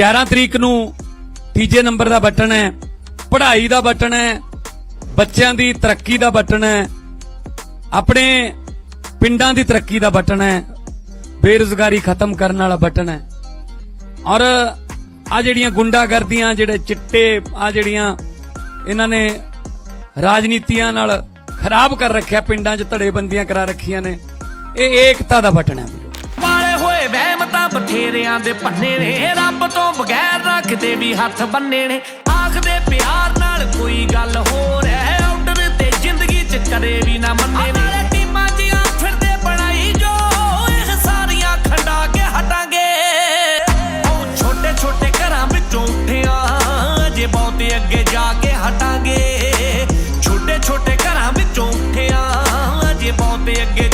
11 ਤਰੀਕ ਨੂੰ ਤੀਜੇ ਨੰਬਰ ਦਾ ਬਟਨ ਹੈ, ਪੜ੍ਹਾਈ ਦਾ ਬਟਨ ਹੈ, ਬੱਚਿਆਂ ਦੀ ਤਰੱਕੀ ਦਾ ਬਟਨ ਹੈ, ਆਪਣੇ ਪਿੰਡਾਂ ਦੀ ਤਰੱਕੀ ਦਾ ਬਟਨ ਹੈ, ਬੇਰੁਜ਼ਗਾਰੀ ਖਤਮ ਕਰਨ ਵਾਲਾ ਬਟਨ ਹੈ। ਔਰ ਆ ਜਿਹੜੀਆਂ ਗੁੰਡਾਗਰਦੀਆਂ, ਜਿਹੜੇ ਚਿੱਟੇ, ਆ ਜਿਹੜੀਆਂ ਇਹਨਾਂ ਨੇ ਰਾਜਨੀਤੀਆਂ ਨਾਲ ਖਰਾਬ ਕਰ ਰੱਖਿਆ, ਪਿੰਡਾਂ 'ਚ ਧੜੇਬੰਦੀਆਂ ਕਰਾ ਰੱਖੀਆਂ ਨੇ, ਇਹ ਏਕਤਾ ਦਾ ਬਟਨ ਹੈ। ਬਥੇਰਿਆਂ ਦੇ ਭੰਨੇ ਨੇ ਰੱਬ ਤੋਂ ਬਗੈਰ ਰੱਖਦੇ ਵੀ ਹੱਥ ਬੰਨੇ ਨੇ। ਆਖਦੇ ਪਿਆਰ ਨਾਲ ਕੋਈ ਗੱਲ ਹੋਰ ਐ ਉੱਡਦੇ ਤੇ ਜ਼ਿੰਦਗੀ ਚ ਕਦੇ ਵੀ ਨਾ ਮੰਨੇ ਨੇ। ਬਹੁਤੇ ਅੱਗੇ ਜਾ ਕੇ ਹਟਾਂਗੇ। ਛੋਟੇ ਛੋਟੇ ਘਰਾਂ ਵਿੱਚੋਂ ਉੱਠਿਆ ਜੇ ਬਹੁਤੇ ਅੱਗੇ